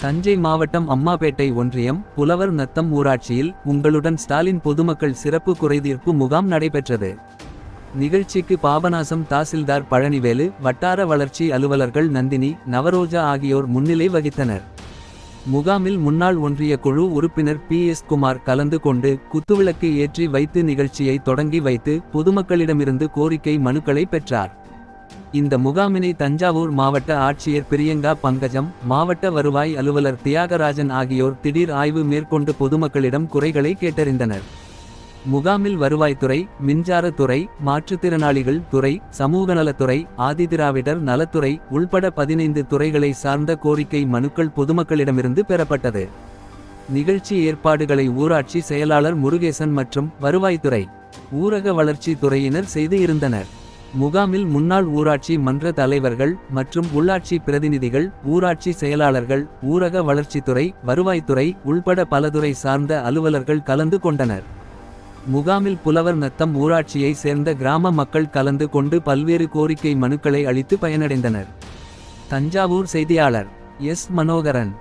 தஞ்சை மாவட்டம் அம்மாபேட்டை ஒன்றியம் புலவர் நத்தம் ஊராட்சியில் உங்களுடன் ஸ்டாலின் பொதுமக்கள் சிறப்பு குறைதீர்ப்பு முகாம் நடைபெற்றது. நிகழ்ச்சிக்கு பாபநாசம் தாசில்தார் பழனிவேலு வட்டார வளர்ச்சி அலுவலர்கள் நந்தினி நவரோஜா ஆகியோர் முன்னிலை வகித்தனர். முகாமில் முன்னாள் ஒன்றிய குழு உறுப்பினர் பி. எஸ். குமார் கலந்து கொண்டு குத்துவிளக்கு ஏற்றி வைத்து நிகழ்ச்சியை தொடங்கி வைத்து பொதுமக்களிடமிருந்து கோரிக்கை மனுக்களை பெற்றார். இந்த முகாமினை தஞ்சாவூர் மாவட்ட ஆட்சியர் பிரியங்கா பங்கஜம் மாவட்ட வருவாய் அலுவலர் தியாகராஜன் ஆகியோர் திடீர் ஆய்வு மேற்கொண்டு பொதுமக்களிடம் குறைகளை கேட்டறிந்தனர். முகாமில் வருவாய்த்துறை மின்சாரத்துறை மாற்றுத்திறனாளிகள் துறை சமூகநலத்துறை ஆதிதிராவிடர் நலத்துறை உள்பட பதினைந்து துறைகளை சார்ந்த கோரிக்கை மனுக்கள் பொதுமக்களிடமிருந்து பெறப்பட்டது. நிகழ்ச்சி ஏற்பாடுகளை ஊராட்சி செயலாளர் முருகேசன் மற்றும் வருவாய்த்துறை ஊரக வளர்ச்சி துறையினர் செய்து இருந்தனர். முகாமில் முன்னாள் ஊராட்சி மன்ற தலைவர்கள் மற்றும் உள்ளாட்சி பிரதிநிதிகள் ஊராட்சி செயலாளர்கள் ஊரக வளர்ச்சித்துறை வருவாய்த்துறை உள்பட பலதுறை சார்ந்த அலுவலர்கள் கலந்து கொண்டனர். முகாமில் புலவர் நத்தம் ஊராட்சியை சேர்ந்த கிராம மக்கள் கலந்து கொண்டு பல்வேறு கோரிக்கை மனுக்களை அளித்து பயனடைந்தனர். தஞ்சாவூர் செய்தியாளர் எஸ். மனோகரன்